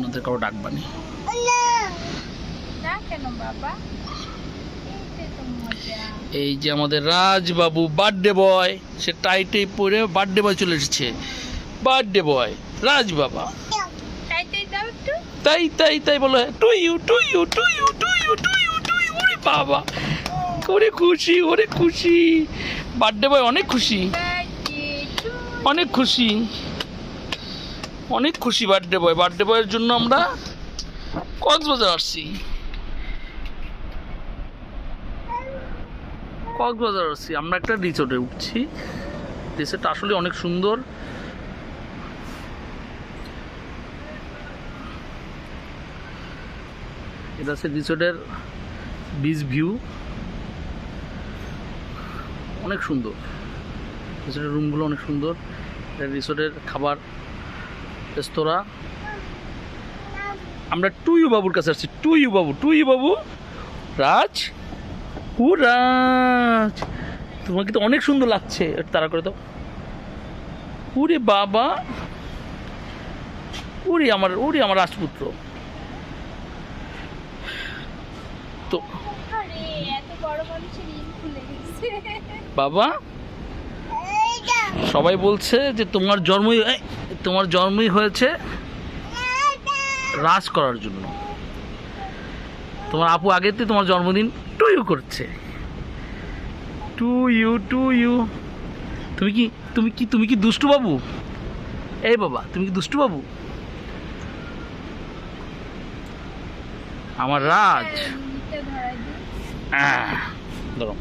অন্যদের কারও ডাকবানি এই যে আমাদের রাজবাবু বার্থডে বয় সে টাইটে পরে বার্থডে বয় চলে এসেছে। বার্থডে বয় রাজ বাবা তাই তাই তাই বলে to you to you to you to you to you to you ওরে বাবা। ওরে খুশি ওরে খুশি। বার্থডে বয় অনেক খুশি। অনেক খুশি। অনেক খুশি বার্থডে বয় বার্থডে বয়ের জন্য আমরা কক্সবাজার আসছি। কক্সবাজার আসছি। আমরা একটা রিসোর্টে উঠছি। রিসোর্টটা আসলে অনেক সুন্দর। এটা হচ্ছে রিসোর্টের বিচ ভিউ অনেক সুন্দর। রিসোর্টের রুমগুলো অনেক সুন্দর। রিসোর্টের খাবার রেস্তোরাঁ আমরা টুইউ বাবুর কাছে আসছি। টুইউ বাবু টুইউ বাবু। রাজ ও রাজ। তোমাকে তো অনেক সুন্দর লাগছে। তাড়া করে তো ওরে বাবা। ওরে আমার ওরে আমার রাজপুত্র। তো বাবা সবাই বলছে যে তোমার জন্মই তোমার জন্মই হয়েছে রাজ করার জন্য। তোমার আপু আগেতে তোমার জন্মদিন টু ইউ করছে। টু ইউ টু ইউ তুমি কি তুমি কি তুমি কি দুষ্টু বাবু? এই বাবা তুমি কি দুষ্টু বাবু? আমার রাজ। দিই। আহ, ধরো।